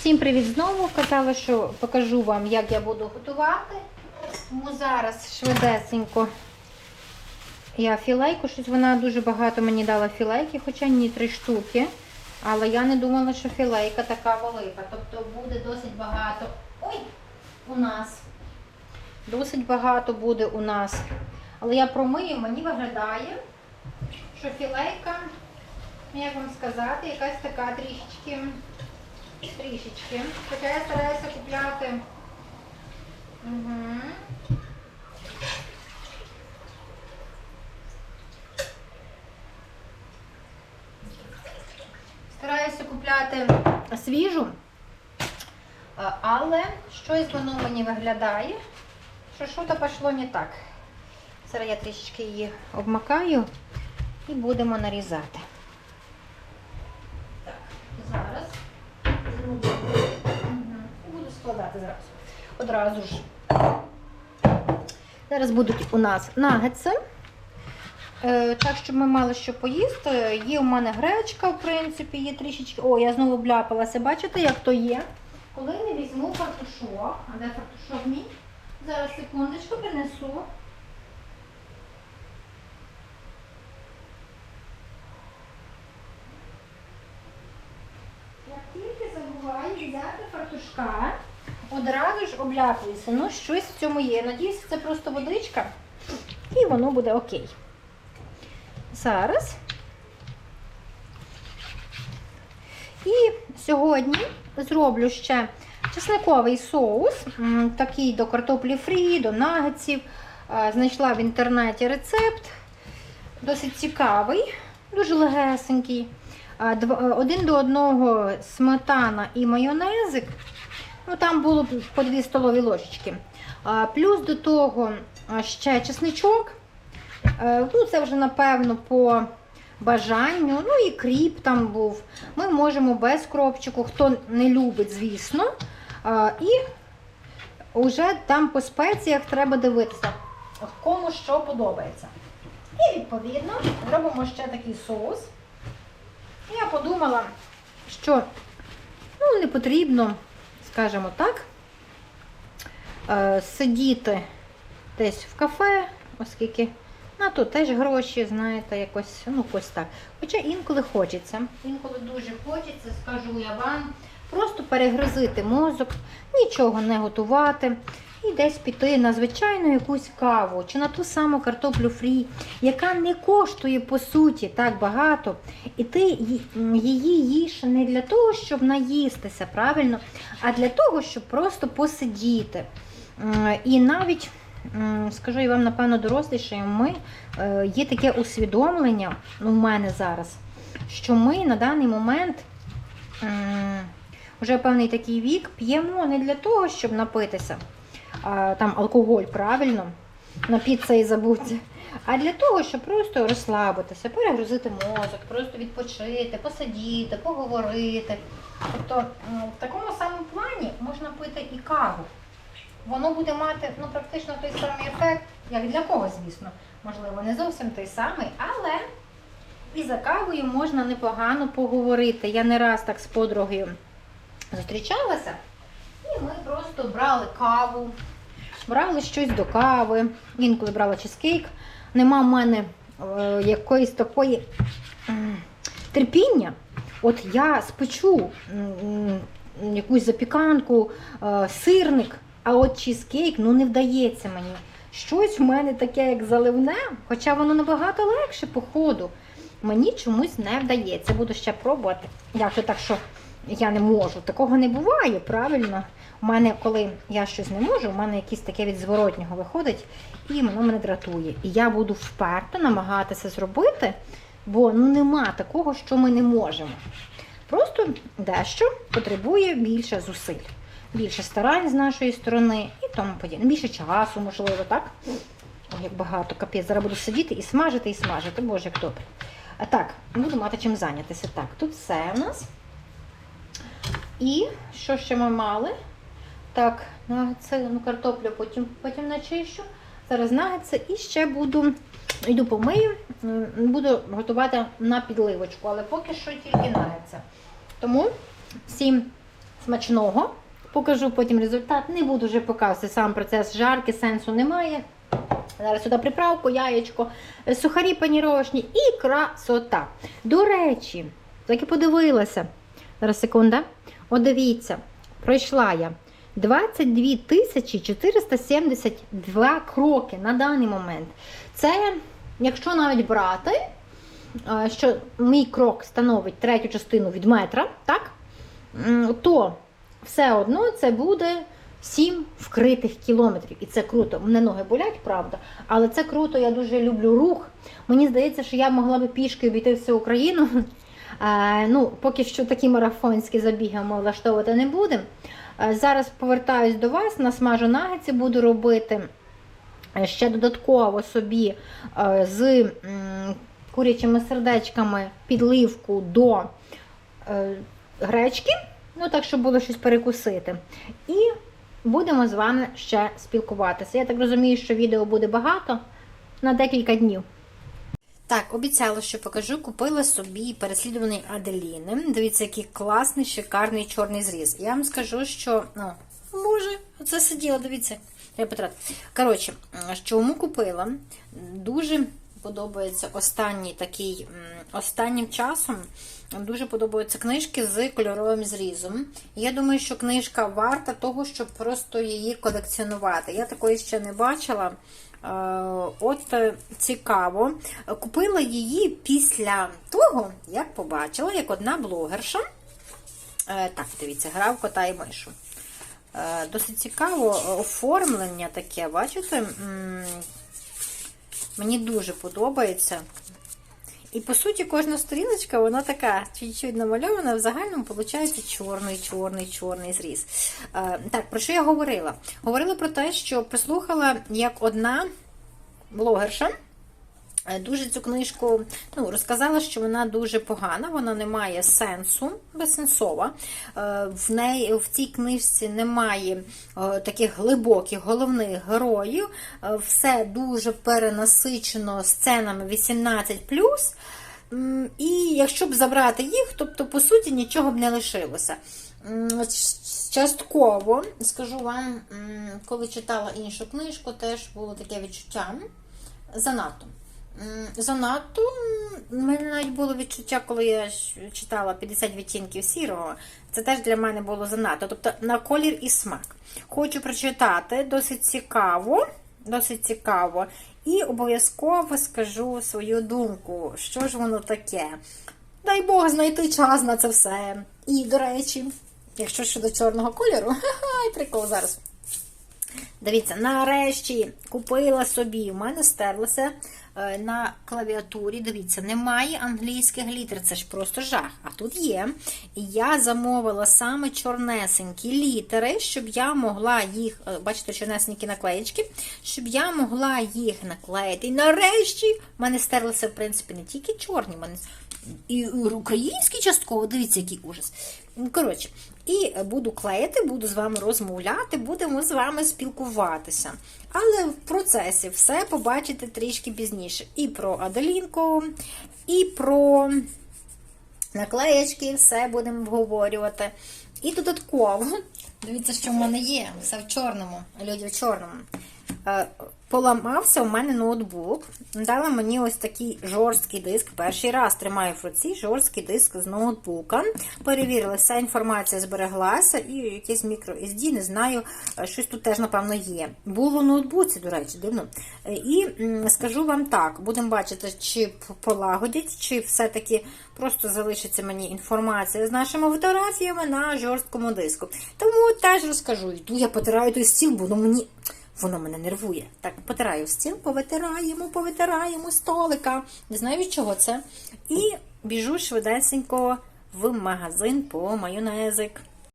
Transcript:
Всім привіт знову. Казала, що покажу вам, як я буду готувати. Тому зараз швидесенько я філейку, щось вона дуже багато мені дала філейки, хоча ні три штуки. Але я не думала, що філейка така велика. Тобто буде досить багато. Ой, у нас. Досить багато буде у нас. Але я промию, мені виглядає, що філейка, як вам сказати, якась така трішечки. Трішечки. Хоча я стараюся купляти. Угу. Стараюся купляти свіжу, але щось воно мені виглядає, що щось пішло не так. Зараз я трішечки її обмакаю і будемо нарізати. Так, зараз. Мгм. І Буду складати зразу. Одразу ж. Зараз будуть у нас нагетси. Е, Так, щоб ми мали що поїсти. Є у мене гречка, в принципі, є трішечки. О, я знову вляпалася. Бачите, як то є? Коли не візьму фартушок, а де фартушок мій? Зараз секундочку принесу. Як тільки забуваю взяти фартушка, одразу ж обляпуюся. Ну, щось в цьому є. Надіюсь, це просто водичка, і воно буде окей. Зараз. І сьогодні зроблю ще чесниковий соус, такий до картоплі фрі, до нагетсів. Знайшла в інтернеті рецепт. Досить цікавий, дуже легесенький. Е, Один до одного сметана і майонезик. Ну, там було по 2 столові ложечки. Плюс до того ще чесничок. Е, Ну, це вже, напевно, по бажанню. Ну і кріп там був. Ми можемо без кропчику, хто не любить, звісно. І вже там по спеціях треба дивитися, кому що подобається. І відповідно робимо ще такий соус. Я подумала, що ну, не потрібно, скажімо так, е, сидіти десь в кафе, оскільки на то теж гроші, знаєте, якось, ну, ось так. Хоча інколи хочеться, інколи дуже хочеться, скажу я вам, просто перегрузити мозок, нічого не готувати. І десь піти на звичайну якусь каву чи на ту саму картоплю фрі, яка не коштує по суті так багато, і ти її їш не для того, щоб наїстися, правильно, а для того, щоб просто посидіти. І навіть, скажу я вам, напевно, дорослішою, ми е, є таке усвідомлення ну, в мене зараз, що ми на даний момент. Вже певний такий вік п'ємо не для того, щоб напитися а, там алкоголь, правильно, напітися і забути, а для того, щоб просто розслабитися, перегрузити мозок, просто відпочити, посидіти, поговорити. Тобто в такому самому плані можна пити і каву. Воно буде мати ну, практично той самий ефект, як для когось, звісно. Можливо, не зовсім той самий, але і за кавою можна непогано поговорити. Я не раз так з подругою зустрічалася, просто брали каву, брали щось до кави, інколи брала чизкейк. Нема в мене е, якоїсь такої м, терпіння. От я спечу м, якусь запіканку, е, сирник, а от чизкейк ну не вдається мені. Щось в мене таке, як заливне, хоча воно набагато легше по ходу. Мені чомусь не вдається. Буду ще пробувати. Як то так, що я не можу. Такого не буває, правильно? У мене, коли я щось не можу, у мене якесь таке від зворотнього виходить, і воно мене дратує. І я буду вперто намагатися зробити, бо ну нема такого, що ми не можемо. Просто дещо потребує більше зусиль, більше старань з нашої сторони і тому подібне. Більше часу, можливо, так? Ой, як багато, капець. Зараз буду сидіти і смажити, і смажити. Боже, як добре. А так, буду мати чим зайнятися. Так, тут все у нас. І що ще ми мали? Так, нагетси, ну картоплю потім, потім начищу. Зараз нагетси і ще буду, йду помию, буду готувати на підливочку, але поки що тільки нагетси. Тому всім Смачного. Покажу потім результат. Не буду вже показувати сам процес жарки, сенсу немає. Зараз сюди приправку, яєчко, е, сухарі паніровочні і красота. До речі, так і подивилася. Зараз секунда. От дивіться, пройшла я 22 тисячі 472 кроки на даний момент. Це, якщо навіть брати, е, що мій крок становить третю частину від метра, так? То все одно це буде 7 вкритих кілометрів. І це круто. Мене ноги болять, правда. Але це круто, я дуже люблю рух. Мені здається, що я могла би пішки обійти всю Україну. Е, ну, поки що такі марафонські забіги ми влаштовувати не будемо. Е, зараз повертаюсь до вас, насмажу нагетси буду робити. Е, Ще додатково собі е, з курячими сердечками підливку до гречки, ну так, щоб було щось перекусити. І будемо з вами ще спілкуватися. Я так розумію, що відео буде багато на декілька днів. Так, обіцяла, що покажу. Купила собі переслідуваний Аделіни. Дивіться, який класний, шикарний чорний зріз. Я вам скажу, що. Ну, боже, оце сиділо, дивіться. Я. Коротше, чому купила? Дуже подобається останній такий, останнім часом дуже подобаються книжки з кольоровим зрізом. Я думаю, що книжка варта того, щоб просто її колекціонувати. Я такої ще не бачила. Е, От цікаво. Купила її після того, як побачила, як одна блогерша. е, Так, дивіться, гра в кота і мишу. Е, Досить цікаво оформлення таке, бачите? Мені дуже подобається. І по суті, кожна сторіночка, вона така чуть-чуть намальована, в загальному виходить чорний, чорний, чорний зріз. Е, так, про що я говорила? Говорила про те, що прислухала, як одна блогерша. Е, Дуже цю книжку ну, розказала, що вона дуже погана, вона не має сенсу, безсенсова. Е, В неї в цій книжці немає е, таких глибоких головних героїв. Все дуже перенасичено сценами 18. І якщо б забрати їх, тобто, по суті, нічого б не лишилося. Частково скажу вам, коли читала іншу книжку, теж було таке відчуття занадто. Занадто в мене навіть було відчуття, коли я читала 50 відтінків сірого. Це теж для мене було занадто. Тобто на колір і смак. Хочу прочитати, досить цікаво. Досить цікаво. І обов'язково скажу свою думку, що ж воно таке. Дай Бог знайти час на це все. І, до речі, якщо щодо чорного кольору, ха-ха, прикол зараз. Дивіться, нарешті купила собі. У мене стерлося на клавіатурі. Дивіться, немає англійських літер, це ж просто жах. А тут є. І я замовила саме чорнесенькі літери, щоб я могла їх, е, бачите, чорнесенькі наклеєчки, щоб я могла їх наклеїти. І нарешті в мене стерлися, в принципі, не тільки чорні, в мене і українські частково, дивіться, який ужас. Коротше, і буду клеїти, буду з вами розмовляти, будемо з вами спілкуватися. Але в процесі все побачите трішки пізніше. І про Аделінку, і про наклеєчки, все будемо обговорювати. І додатково, дивіться, що в мене є, все в чорному, люди в чорному. Поламався у мене ноутбук. Дала мені ось такий жорсткий диск. Перший раз тримаю в руці жорсткий диск з ноутбука. Перевірила, вся інформація збереглася, і якийсь мікро SD, не знаю, е, щось тут теж, напевно, є. Було в ноутбуці, до речі, дивно. Е, І скажу вам так: будемо бачити, чи полагодять, чи все-таки просто залишиться мені інформація з нашими фотографіями на жорсткому диску. Тому теж розкажу. Йду, я потираю той стіл, бо ну, мені. Воно мене нервує. Так, потираю стіл, повитираємо, повитираємо столика. Не знаю від чого це. І біжу швидесенько в магазин по майонезик.